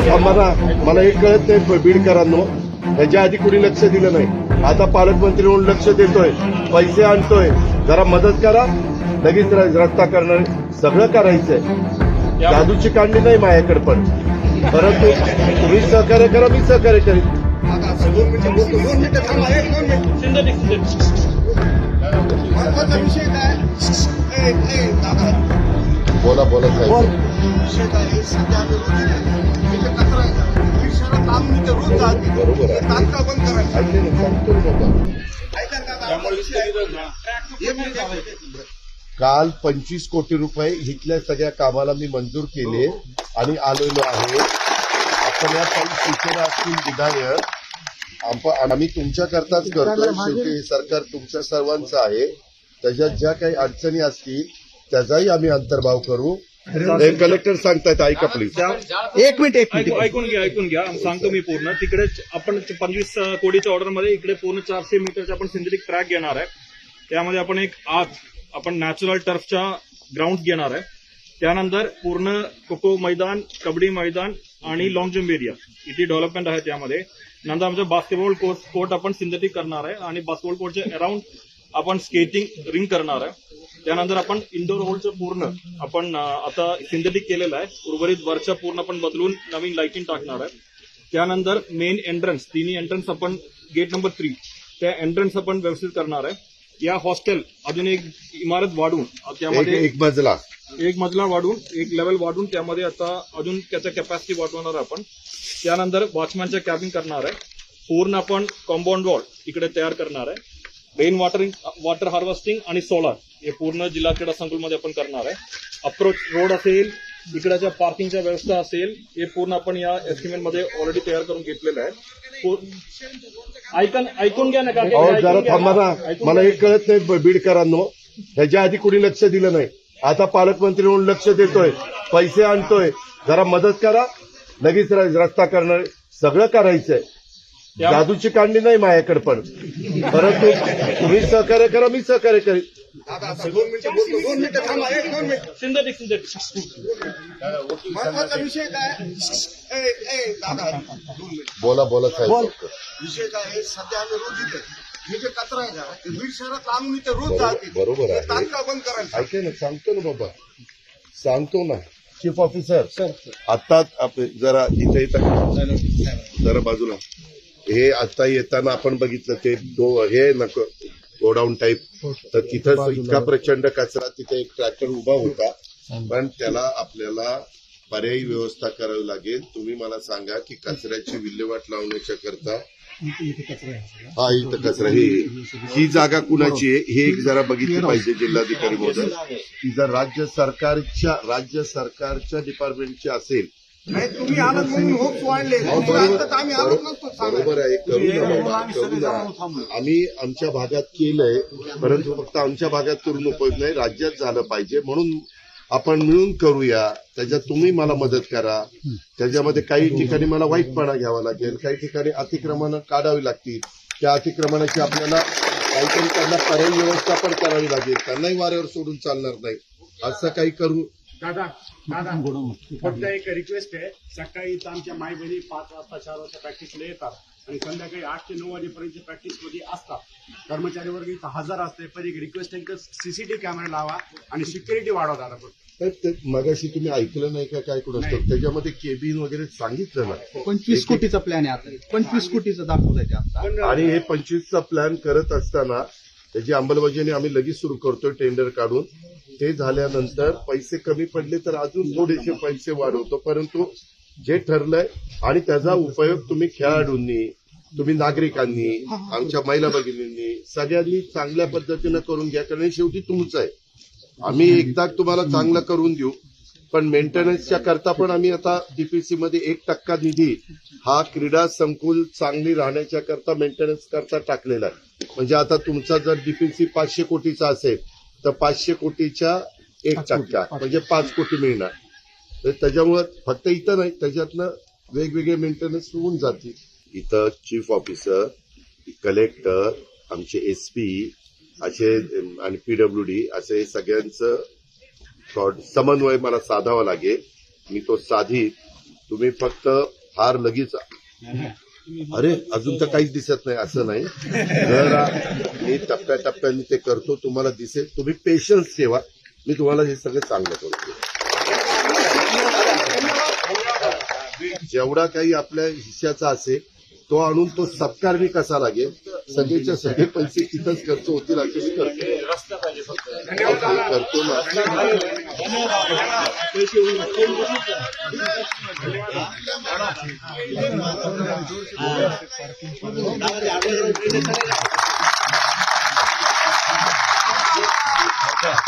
जरा थांबा ना. मला एक कळत नाही बीडकरांनो ह्याच्या आधी कुणी लक्ष दिलं नाही. आता पालकमंत्री म्हणून लक्ष देतोय पैसे आणतोय. जरा मदत करा. लगेच रस्ता करणार. सगळं करायचंय. जादूची कांडी नाही माझ्याकडे पण. परंतु तुम्ही सहकार्य करा मी सहकार्य करेन. महत्त्वाचा विषय काय? बोला बोला. काल पंचवीस कोटी रुपये इथल्या सगळ्या कामाला मी मंजूर केले आणि आलेलो आहे. आपण या काही सूचना असतील विधायक आम- आम्ही तुमच्या करताच करतो शेवटी हे सरकार तुमच्या सर्वांचं आहे. त्याच्यात ज्या काही अडचणी असतील त्याचाही आम्ही अंतर्भाव करू. कलेक्टर सांगतायत ऐका प्लीज एक मिनिट एक ऐकून ऐकून घ्या ऐकून घ्या. सांगतो मी पूर्ण. तिकडे आपण पंचवीस कोटीच्या ऑर्डरमध्ये इकडे पूर्ण चारशे मीटरचा आपण सिंथेटिक ट्रॅक घेणार आहे. त्यामध्ये आपण एक आत आपण नॅचरल टर्फच्या ग्राउंड घेणार आहे. त्यानंतर पूर्ण कोको मैदान कबड्डी मैदान आणि लॉंग जम्प एरिया इथे डेव्हलपमेंट आहे त्यामध्ये. नंतर आमचं बास्केटबॉल कोर्ट कोर्ट आपण सिंथेटिक करणार आहे आणि बास्केटबॉल कोर्टच्या अराउंड आपण स्केटिंग रिंग करणार आहे. त्यानंतर आपण इंडोर हॉलचं पूर्ण आपण आता सिंथेटिक केलेलं आहे. उर्वरित वरच्या पूर्ण आपण बदलून नवीन लाइटिंग टाकणार आहे. त्यानंतर मेन एंट्रन्स तिन्ही एंट्रन्स आपण गेट नंबर थ्री त्या एंट्रन्स आपण व्यवस्थित करणार आहे. या हॉस्टेल अजून एक इमारत वाढून त्यामध्ये एक मजला. एक मजला वाढून एक लेवल वाढून त्यामध्ये आता अजून त्याचा कॅपॅसिटी वाढवणार आहे आपण. त्यानंतर वॉचमॅनच्या कॅबिन करणार आहे. पूर्ण आपण कॉम्पाऊंड वॉल इकडे तयार करणार आहे. रेन वॉटरिंग वॉटर हार्वेस्टिंग आणि सोलार हे पूर्ण जिल्हा क्रीडा संकुलमध्ये आपण करणार आहे. अप्रोच रोड असेल इकडच्या पार्किंगच्या व्यवस्था असेल हे पूर्ण आपण या एस्टिमेटमध्ये ऑलरेडी तयार करून घेतलेलं आहे. ऐकून ऐकून घ्या ना जरा थांबा ना. मला. एक कळत नाही बीडकरांनो ह्याच्या आधी कुणी लक्ष दिलं नाही. आता पालकमंत्री म्हणून लक्ष देतोय. पैसे आणतोय. जरा मदत करा. लगेच रस्ता करणार. सगळं करायचंय. जादूची कांडी नाही माझ्याकडे पण. परंतु तुम्ही सहकार्य करा मी सहकार्य करेन. दादा दोन मिनिटं बोलतो. दोन मिनिटं थांबा एक दोन मिनिट. सिंथेटिक सिंथेटिक महत्त्वाचा विषय काय? आहे? ए, ए, दादा दोन मिनिट. बोला बोला साहेब. विषय काय आहे? सध्या आम्ही रोज येतो. हे जे कचरा आहे का ते बीड शहरात आम्ही इथे रोज जाते. बरोबर आहे. तात्काळ बंद करायचं. ऐका ना सांगतो ना बाबा. सांगतो ना. चीफ ऑफिसर आता आप- जरा इथे येता जरा बाजूला. हे आता येताना आपण बघितलं ते दो हे नको गोडाऊन टाईप तर तिथं इतका प्रचंड कचरा तिथे एक ट्रॅक्टर उभा होता. पण त्याला आपल्याला पर्यायी व्यवस्था करावी लागेल. तुम्ही मला सांगा की कचऱ्याची विल्हेवाट लावण्याच्या करता. हा इथं कचरा ही ही जागा कुणाची आहे? हे एक जरा बघितली पाहिजे जिल्हाधिकारी महोदय. जर राज्य सरकारच्या राज्य सरकारच्या डिपार्टमेंटची असेल नाही तुम्ही आलात म्हणून होप्स वाढले. तुम्ही आणतात आम्ही आलोच नसतो सांगायला. बरोबर आहे. करू ना बाबा करू ना आम्ही आमच्या भागात केलंय परंतु फक्त आमच्या भागात करून उपयोग नाही राज्यात झालं पाहिजे. म्हणून आपण मिळून करूया. त्याच्यात तुम्ही मला मदत करा. त्याच्यामध्ये काही ठिकाणी मला वाईटपणा घ्यावा लागेल. काही ठिकाणी अतिक्रमणं काढावी लागतील. त्या अतिक्रमणाची आपल्याला काहीतरी त्यांना पर्यायी व्यवस्था पण करावी लागेल. त्यांनाही वाऱ्यावर सोडून चालणार नाही. असं काही करू दादा दादा फक्त एक रिक्वेस्ट आहे. सकाळी आमच्या माय बहिणी पाच वाजता चार वाजता प्रॅक्टिसला येतात आणि संध्याकाळी आठ ते नऊ वाजेपर्यंत प्रॅक्टिसमध्ये असतात. कर्मचारी वर्ग इथं हजर असते पण एक रिक्वेस्ट आहे की सीसीटीव्ही कॅमेरा लावा आणि सिक्युरिटी वाढवा दादा मगाशी तुम्ही ऐकलं नाही का काय कुठं असतं? त्याच्यामध्ये केबिन वगैरे सांगितलं ना. पंचवीस कोटीचा प्लॅन आहे आता. पंचवीस कोटीचा दाखवत आणि हे पंचवीसचा प्लॅन करत असताना त्याची अंमलबजावणी आम्ही लगेच सुरू करतोय टेंडर काढून. ते झाल्यानंतर पैसे कमी पडले तर अजून थोडेसे पैसे वाढवतो परंतु जे ठरलंय आणि त्याचा उपयोग तुम्ही खेळाडूंनी तुम्ही नागरिकांनी आमच्या महिला भगिनींनी सगळ्यांनी चांगल्या पद्धतीनं करून घ्या. कारण शेवटी तुमचं आहे. आम्ही एकदा तुम्हाला चांगलं करून देऊ. पण मेंटेनन्सच्या करता पण आम्ही आता डीपीसी मध्ये एक टक्का निधी हा क्रीडा संकुल चांगली राहण्याच्या करता मेंटेनन्स करता टाकलेला आहे. म्हणजे आता तुमचा जर डीपीसी पाचशे कोटीचा असेल तर पाचशे कोटीच्या एक टक्का म्हणजे पाच कोटी. मिळणार. तर त्याच्यामुळं फक्त इथं नाही त्याच्यातनं वेगवेगळे मेंटेनन्स होऊन जातील. इथं चीफ ऑफिसर कलेक्टर आमचे एस पी असे आणि पीडब्ल्यू डी असे सगळ्यांचं समन्वय मला साधावा लागेल. मी तो साधी तुम्ही फक्त फार लगेच अरे अजून तर काहीच दिसत नाही असं नाही. जर मी टप्प्याटप्प्याने ते करतो तुम्हाला दिसेल. तुम्ही पेशन्स ठेवा. मी तुम्हाला हे सगळं चांगलं करतो. जेवढा काही आपल्या हिश्श्याचा असेल तो आणून तो सत्कार मी कसा लागेल? सगळेच्या सगळे पैसे तिथंच खर्च होतील असे मी करतो करतो ना. Okay.